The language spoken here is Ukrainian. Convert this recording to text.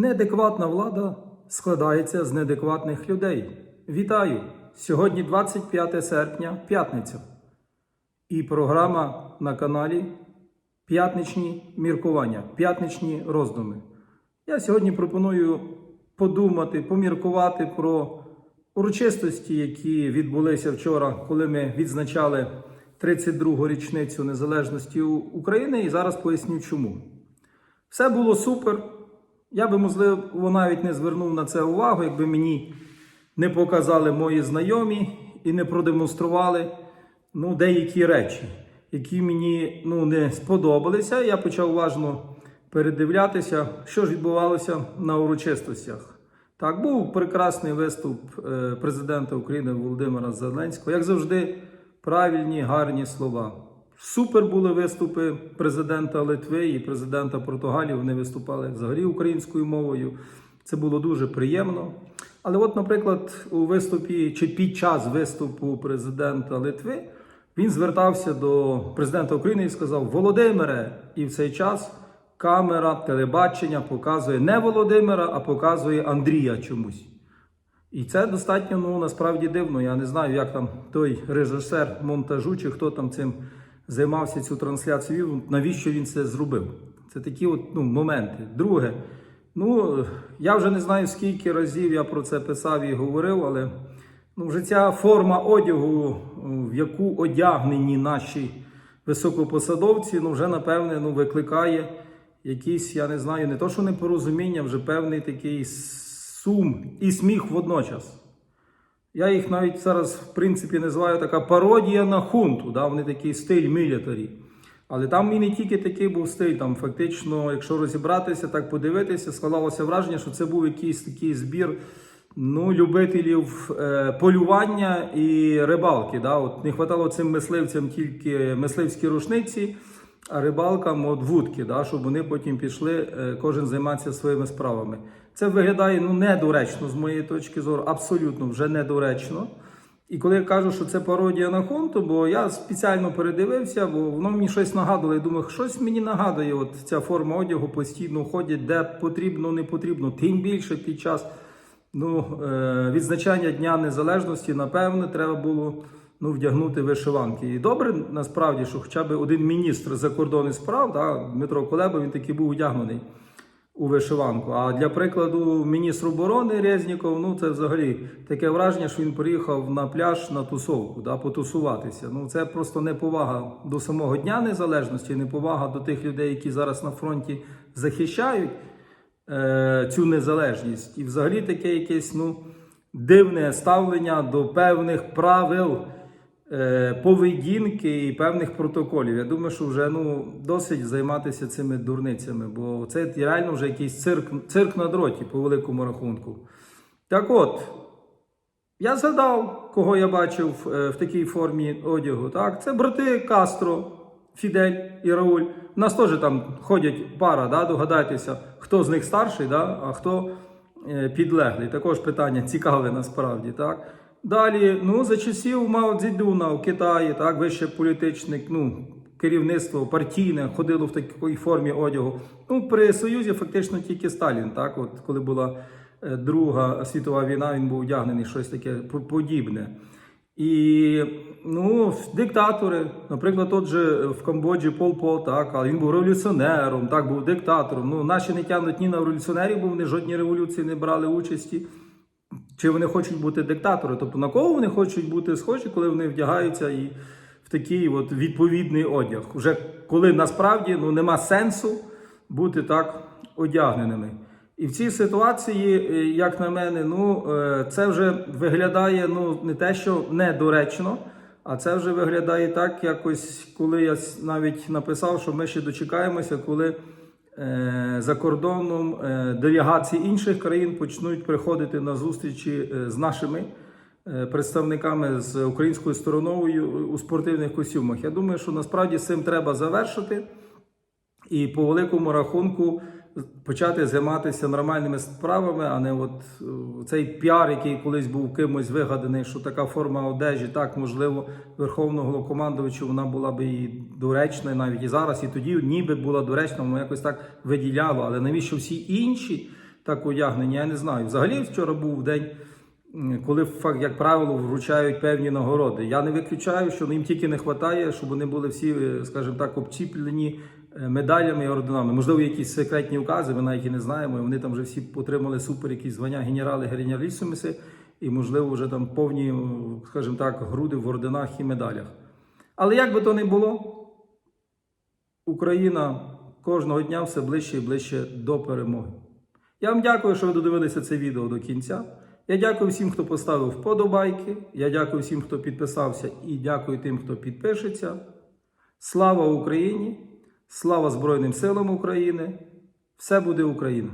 Неадекватна влада складається з неадекватних людей. Вітаю! Сьогодні 25 серпня, п'ятниця. І програма на каналі П'ятничні міркування, п'ятничні роздуми. Я сьогодні пропоную подумати, поміркувати про урочистості, які відбулися вчора, коли ми відзначали 32-гу річницю незалежності України, і зараз поясню чому. Все було супер. Я би, можливо, навіть не звернув на це увагу, якби мені не показали мої знайомі і не продемонстрували ну, деякі речі, які мені ну, не сподобалися. Я почав уважно передивлятися, що ж відбувалося на урочистостях. Так, був прекрасний виступ е, президента України Володимира Зеленського. Як завжди, правильні, гарні слова. Супер були виступи президента Литви і президента Португалії. Вони виступали взагалі українською мовою. Це було дуже приємно. Але, от, наприклад, у виступі чи під час виступу президента Литви він звертався до президента України і сказав: Володимире, і в цей час камера телебачення показує не Володимира, а показує Андрія чомусь. І це достатньо ну насправді дивно. Я не знаю, як там той режисер монтажу чи хто там цим займався цю трансляцію. Навіщо він це зробив? Це такі от ну, моменти. Друге, ну я вже не знаю скільки разів я про це писав і говорив, але ну, вже ця форма одягу, в яку одягнені наші високопосадовці, ну вже напевне ну, викликає якісь, я не знаю, не то, що непорозуміння, вже певний такий сум і сміх водночас. Я їх навіть зараз, в принципі, називаю така пародія на хунту. Да? Вони такий стиль мілітарі. Але там і не тільки такий був стиль. Там фактично, якщо розібратися, так подивитися, складалося враження, що це був якийсь такий збір ну, любителів е, полювання і рибалки. Да? От не вистачало цим мисливцям тільки мисливські рушниці, а рибалкам от вудки, да? щоб вони потім пішли, е, кожен займатися своїми справами. Це виглядає ну, недоречно з моєї точки зору, абсолютно вже недоречно. І коли я кажу, що це пародія на Хонту, бо я спеціально передивився, бо воно мені щось нагадувало. Я думаю, щось мені нагадує, от ця форма одягу постійно ходять, де потрібно, не потрібно. Тим більше під час ну, е, відзначання Дня Незалежності, напевно, треба було ну, вдягнути вишиванки. І добре, насправді, що хоча б один міністр закордонних справ, да, Дмитро Колеба, він таки був одягнений у вишиванку. А для прикладу, міністр оборони Резніков, ну це взагалі таке враження, що він приїхав на пляж на тусовку, да, потусуватися. Ну це просто неповага до самого Дня Незалежності, неповага до тих людей, які зараз на фронті захищають е, цю незалежність. І взагалі таке якесь ну, дивне ставлення до певних правил. Е, Поведінки і певних протоколів. Я думаю, що вже ну досить займатися цими дурницями, бо це реально вже якийсь цирк, цирк на дроті по великому рахунку. Так от, я згадав, кого я бачив е, в такій формі одягу. Так, це брати Кастро, Фідель і Рауль. У нас теж там ходять пара, да, догадайтеся, хто з них старший, да, а хто е, підлеглий. Також питання цікаве насправді. Так. Далі, ну, за часів Мао Цзедуна в Китаї, так, вище політичне ну, керівництво партійне ходило в такій формі одягу. Ну, при Союзі фактично тільки Сталін, так, от коли була е, Друга світова війна, він був одягнений щось таке подібне. І ну, диктатори, наприклад, тот же в Камбоджі Пол Пот, так, але він був революціонером, так, був диктатором. Ну, наші не тягнуть ні на революціонерів, бо вони жодні революції не брали участі. Чи вони хочуть бути диктатори? Тобто на кого вони хочуть бути схожі, коли вони вдягаються і в такий от відповідний одяг? Уже коли насправді ну, нема сенсу бути так одягненими. І в цій ситуації, е, як на мене, ну е, це вже виглядає ну не те, що недоречно, а це вже виглядає так, якось, коли я навіть написав, що ми ще дочекаємося, коли за кордоном е, делегації інших країн почнуть приходити на зустрічі е, з нашими е, представниками з українською стороною у спортивних костюмах. Я думаю, що насправді з цим треба завершити і по великому рахунку почати займатися нормальними справами, а не от е, цей піар, який колись був кимось вигаданий, що така форма одежі, так можливо, верховного головнокомандувача вона була би і доречна, навіть і зараз, і тоді ніби була доречна, воно якось так виділяло. Але навіщо всі інші так одягнені, я не знаю. Взагалі вчора був день, коли, фак- як правило, вручають певні нагороди. Я не виключаю, що їм тільки не вистачає, щоб вони були всі, е, скажімо так, обчіплені медалями і орденами. Можливо, якісь секретні укази, ми навіть і не знаємо. і Вони там вже всі отримали супер якісь звання генерали генералісимуси, і, можливо, вже там повні, скажімо так, груди в орденах і медалях. Але як би то не було, Україна кожного дня все ближче і ближче до перемоги. Я вам дякую, що ви додивилися це відео до кінця. Я дякую всім, хто поставив вподобайки. Я дякую всім, хто підписався, і дякую тим, хто підпишеться. Слава Україні! Слава Збройним силам України! Все буде Україна!